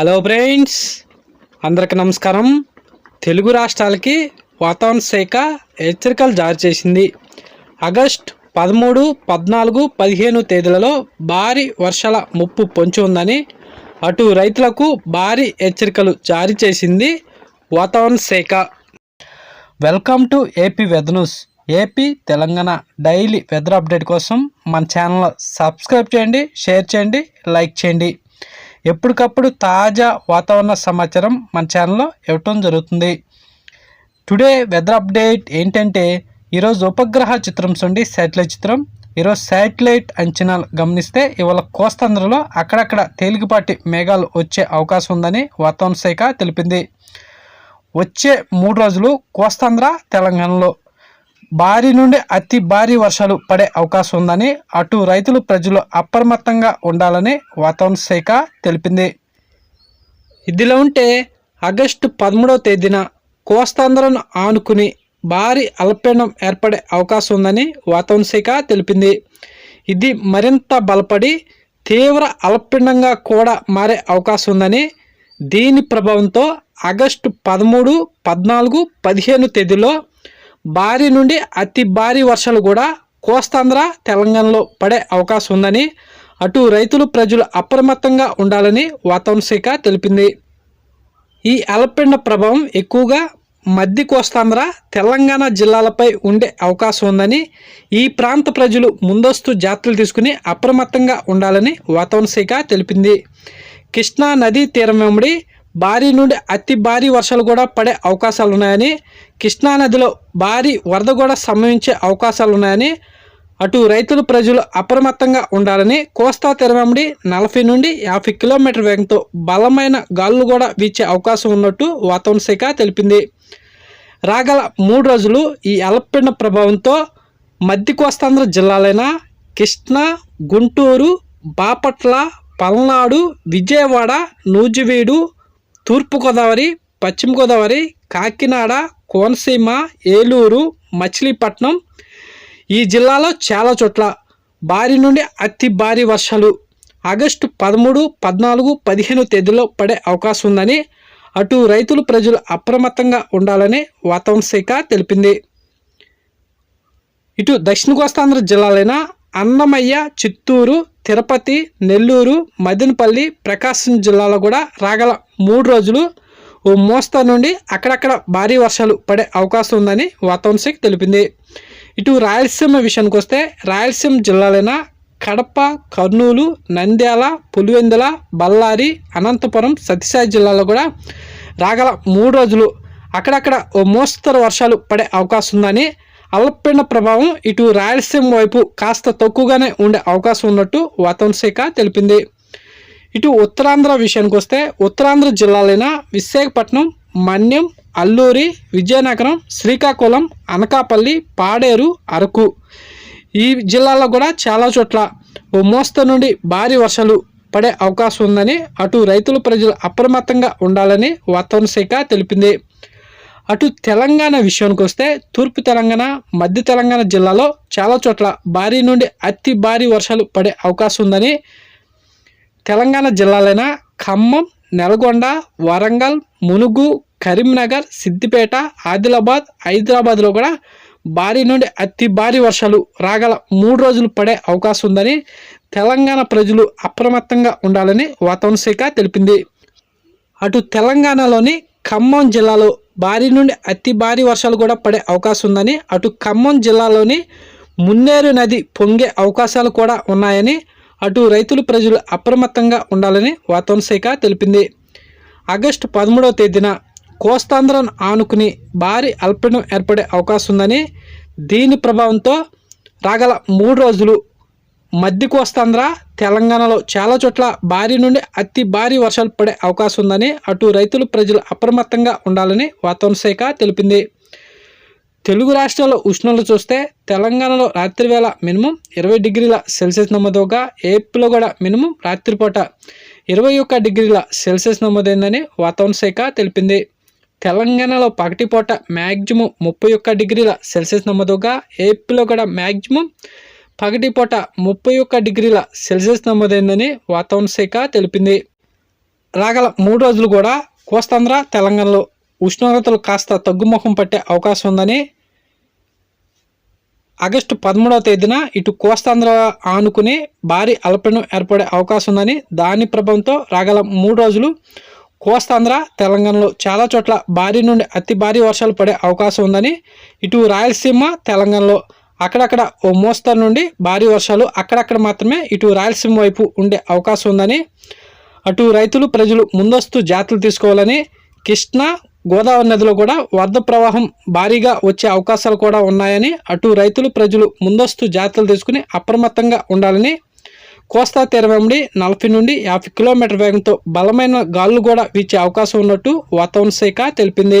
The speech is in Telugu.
హలో ఫ్రెండ్స్ అందరికి నమస్కారం. తెలుగు రాష్ట్రాలకి వాతావరణ శాఖ హెచ్చరికలు జారీ చేసింది. ఆగస్ట్ పదమూడు పద్నాలుగు పదిహేను తేదీలలో భారీ వర్షాల ముప్పు పొంచి ఉందని అటు రైతులకు భారీ హెచ్చరికలు జారీ చేసింది వాతావరణ శాఖ. Welcome to AP weather news AP Telangana daily weather update కోసం మన ఛానల్ సబ్స్క్రైబ్ చేయండి షేర్ చేయండి లైక్ చేయండి. ఎప్పటికప్పుడు తాజా వాతావరణ సమాచారం మన ఛానల్లో ఇవ్వటం జరుగుతుంది. టుడే వెదర్ అప్డేట్ ఏంటంటే ఈరోజు ఉపగ్రహ చిత్రం చూండి శాటిలైట్ చిత్రం. ఈరోజు శాటిలైట్ అంచనాలు గమనిస్తే ఇవాళ కోస్తాంధ్రలో అక్కడక్కడ తేలికపాటి మేఘాలు వచ్చే అవకాశం ఉందని వాతావరణ శాఖ తెలిపింది. వచ్చే మూడు రోజులు కోస్తాంధ్ర తెలంగాణలో భారీ నుండి అతి భారీ వర్షాలు పడే అవకాశం ఉందని అటు రైతులు ప్రజలు అప్రమత్తంగా ఉండాలని వాతావరణ శాఖ తెలిపింది. ఇదిలా ఉంటే ఆగస్టు పదమూడవ తేదీన కోస్తాంధ్రను ఆనుకుని భారీ అల్పపీడనం ఏర్పడే అవకాశం ఉందని వాతావరణ శాఖ తెలిపింది. ఇది మరింత బలపడి తీవ్ర అల్పపీడనంగా కూడా మారే అవకాశం ఉందని దీని ప్రభావంతో ఆగస్టు పదమూడు పద్నాలుగు పదిహేను తేదీలో భారీ నుండి అతి భారీ వర్షాలు కూడా కోస్తాంధ్ర తెలంగాణలో పడే అవకాశం ఉందని అటు రైతులు ప్రజలు అప్రమత్తంగా ఉండాలని వాతావరణ శాఖ తెలిపింది. ఈ అల్పపీడన ప్రభావం ఎక్కువగా మధ్య కోస్తాంధ్ర తెలంగాణ జిల్లాలపై ఉండే అవకాశం ఉందని ఈ ప్రాంత ప్రజలు ముందస్తు జాగ్రత్తలు తీసుకుని అప్రమత్తంగా ఉండాలని వాతావరణ శాఖ తెలిపింది. కృష్ణా నదీ తీరం వెంబడి భారీ నుండి అతి భారీ వర్షాలు కూడా పడే అవకాశాలు ఉన్నాయని కృష్ణా నదిలో భారీ వరద కూడా సంభవించే అవకాశాలు ఉన్నాయని అటు రైతులు ప్రజలు అప్రమత్తంగా ఉండాలని కోస్తా తెరవెంబడి నలభై నుండి యాభై కిలోమీటర్ వేగంతో బలమైన గాలులు కూడా వీచే అవకాశం ఉన్నట్టు వాతావరణ శాఖ తెలిపింది. రాగల మూడు రోజులు ఈ అల్పపీడన ప్రభావంతో మధ్య కోస్తాంధ్ర జిల్లాలైన కృష్ణా గుంటూరు బాపట్ల పల్నాడు విజయవాడ నూజివీడు తూర్పుగోదావరి పశ్చిమ గోదావరి కాకినాడ కోనసీమ ఏలూరు మచిలీపట్నం ఈ జిల్లాలో చాలా చోట్ల భారీ నుండి అతి భారీ వర్షాలు. ఆగస్టు పదమూడు పద్నాలుగు పదిహేను తేదీలో పడే అవకాశం ఉందని అటు రైతులు ప్రజలు అప్రమత్తంగా ఉండాలని వాతావరణ శాఖ తెలిపింది. ఇటు దక్షిణ కోస్తాంధ్ర జిల్లాలైన అన్నమయ్య చిత్తూరు తిరుపతి నెల్లూరు మదనపల్లి ప్రకాశం జిల్లాలో కూడా రాగల మూడు రోజులు ఓ మోస్తా నుండి అక్కడక్కడ భారీ వర్షాలు పడే అవకాశం ఉందని వాతావరణ శాఖ తెలిపింది. ఇటు రాయలసీమ విషయానికి వస్తే రాయలసీమ జిల్లాలైన కడప కర్నూలు నంద్యాల పులివెందుల బళ్ళారి అనంతపురం సత్యసాయి జిల్లాలో కూడా రాగల మూడు రోజులు అక్కడక్కడ ఓ మోస్తరు వర్షాలు పడే అవకాశం ఉందని అల్పపీడన ప్రభావం ఇటు రాయలసీమ వైపు కాస్త తక్కువగానే ఉండే అవకాశం ఉన్నట్టు వాతావరణ శాఖ తెలిపింది. ఇటు ఉత్తరాంధ్ర విషయానికి వస్తే ఉత్తరాంధ్ర జిల్లాలైన విశాఖపట్నం మన్యం అల్లూరి విజయనగరం శ్రీకాకుళం అనకాపల్లి పాడేరు అరకు ఈ జిల్లాలో కూడా చాలా చోట్ల ఓ మోస్తరు నుండి భారీ వర్షాలు పడే అవకాశం ఉందని అటు రైతులు ప్రజలు అప్రమత్తంగా ఉండాలని వాతావరణ శాఖ తెలిపింది. అటు తెలంగాణ విషయానికి వస్తే తూర్పు తెలంగాణ మధ్య తెలంగాణ జిల్లాలో చాలా చోట్ల భారీ నుండి అతి భారీ వర్షాలు పడే అవకాశం ఉందని తెలంగాణ జిల్లాలైన ఖమ్మం నల్గొండ వరంగల్ మునుగు కరీంనగర్ సిద్దిపేట ఆదిలాబాద్ హైదరాబాద్లో కూడా భారీ నుండి అతి భారీ వర్షాలు రాగల మూడు రోజులు పడే అవకాశం ఉందని తెలంగాణ ప్రజలు అప్రమత్తంగా ఉండాలని వాతావరణ శాఖ తెలిపింది. అటు తెలంగాణలోని ఖమ్మం జిల్లాలో భారీ నుండి అతి భారీ వర్షాలు కూడా పడే అవకాశం ఉందని అటు ఖమ్మం జిల్లాలోని మున్నేరు నది పొంగే అవకాశాలు కూడా ఉన్నాయని అటు రైతులు ప్రజలు అప్రమత్తంగా ఉండాలని వాతావరణ శాఖ తెలిపింది. ఆగస్టు పదమూడవ తేదీన కోస్తాంధ్రను ఆనుకుని భారీ అల్పడం ఏర్పడే అవకాశం ఉందని దీని ప్రభావంతో రాగల మూడు రోజులు మధ్య కోస్తాంధ్ర తెలంగాణలో చాలా చోట్ల భారీ నుండి అతి భారీ వర్షాలు పడే అవకాశం ఉందని అటు రైతులు ప్రజలు అప్రమత్తంగా ఉండాలని వాతావరణ శాఖ తెలిపింది. తెలుగు రాష్ట్రాల్లో ఉష్ణాలు చూస్తే తెలంగాణలో రాత్రి వేళ మినిమం ఇరవై డిగ్రీల సెల్సియస్ నమోదుగా ఏపీలో కూడా మినిమం రాత్రిపూట ఇరవై ఒక్క డిగ్రీల సెల్సియస్ నమోదైందని వాతావరణ శాఖ తెలిపింది. తెలంగాణలో పగటిపూట మ్యాక్సిమం ముప్పై ఒక్క డిగ్రీల సెల్సియస్ నమోదవగా ఏపీలో కూడా మ్యాక్సిమం పగటిపూట ముప్పై ఒక్క డిగ్రీల సెల్సియస్ నమోదైందని వాతావరణ శాఖ తెలిపింది. రాగల మూడు రోజులు కూడా కోస్తాంధ్ర తెలంగాణలో ఉష్ణోగ్రతలు కాస్త తగ్గుముఖం పట్టే అవకాశం ఉందని ఆగస్టు పదమూడవ తేదీన ఇటు కోస్తాంధ్ర ఆనుకుని భారీ అల్పపీడనం ఏర్పడే అవకాశం ఉందని దాని ప్రభావంతో రాగల మూడు రోజులు కోస్తాంధ్ర తెలంగాణలో చాలా చోట్ల భారీ నుండి అతి భారీ వర్షాలు పడే అవకాశం ఉందని ఇటు రాయలసీమ తెలంగాణలో అక్కడక్కడ ఓ మోస్తరు నుండి భారీ వర్షాలు అక్కడక్కడ మాత్రమే ఇటు రాయలసీమ వైపు ఉండే అవకాశం ఉందని అటు రైతులు ప్రజలు ముందస్తు జాగ్రత్తలు తీసుకోవాలని కృష్ణా గోదావరి నదిలో కూడా వరద ప్రవాహం భారీగా వచ్చే అవకాశాలు కూడా ఉన్నాయని అటు రైతులు ప్రజలు ముందస్తు జాగ్రత్తలు తీసుకుని అప్రమత్తంగా ఉండాలని కోస్తా తీరం వెంబడి నలభై నుండి యాభై కిలోమీటర్ వేగంతో బలమైన గాలులు కూడా వీచే అవకాశం ఉన్నట్టు వాతావరణ శాఖ తెలిపింది.